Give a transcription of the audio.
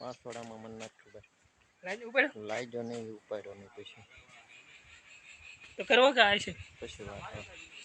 વાસોડામાં મને નથી ખબર. લાઈન જો નહીં ઉપાડ્યો નહીં પછી. તો કરવો કે આ છે? પછી વાત